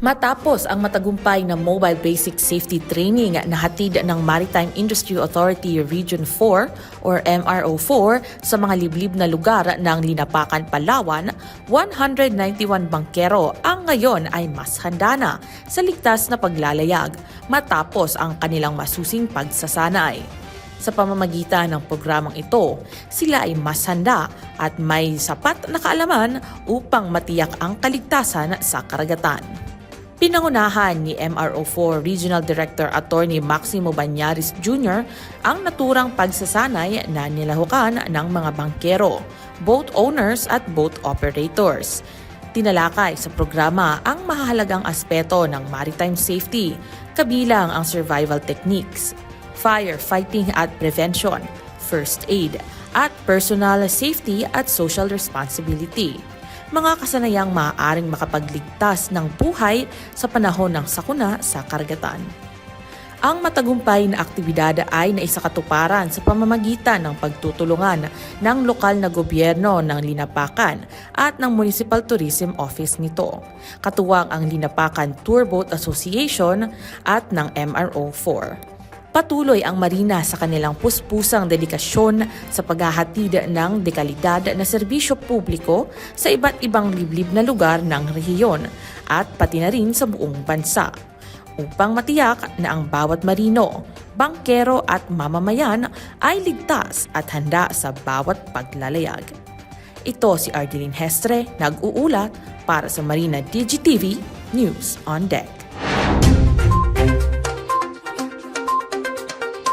Matapos ang matagumpay na Mobile Basic Safety Training na hatid ng Maritime Industry Authority Region 4 or MRO4 sa mga liblib na lugar ng Linapakan, Palawan, 191 bangkero ang ngayon ay mas handa na sa ligtas na paglalayag matapos ang kanilang masusing pagsasanay. Sa pamamagitan ng programang ito, sila ay mas handa at may sapat na kaalaman upang matiyak ang kaligtasan sa karagatan. Pinangunahan ni MRO4 Regional Director Attorney Maximo Banyaris Jr. ang naturang pagsasanay na nilahukan ng mga bangkero, boat owners at boat operators. Tinalakay sa programa ang mahalagang aspeto ng maritime safety, kabilang ang survival techniques, firefighting at prevention, first aid, at personal safety at social responsibility mga kasanayang maaaring makapagligtas ng buhay sa panahon ng sakuna sa karagatan. Ang matagumpay na aktibidad ay naisakatuparan sa pamamagitan ng pagtutulungan ng lokal na gobyerno ng Linapakan at ng Municipal Tourism Office nito, katuwang ang Linapakan Tour Boat Association at ng MRO4. Patuloy ang marina sa kanilang puspusang dedikasyon sa paghahatid ng dekalidad na serbisyo publiko sa iba't ibang liblib na lugar ng rehiyon at pati na rin sa buong bansa upang matiyak na ang bawat marino, bangkero at mamamayan ay ligtas at handa sa bawat paglalayag. Ito si Ardeline Hestre, nag-uulat para sa Marina DGTV News on Deck.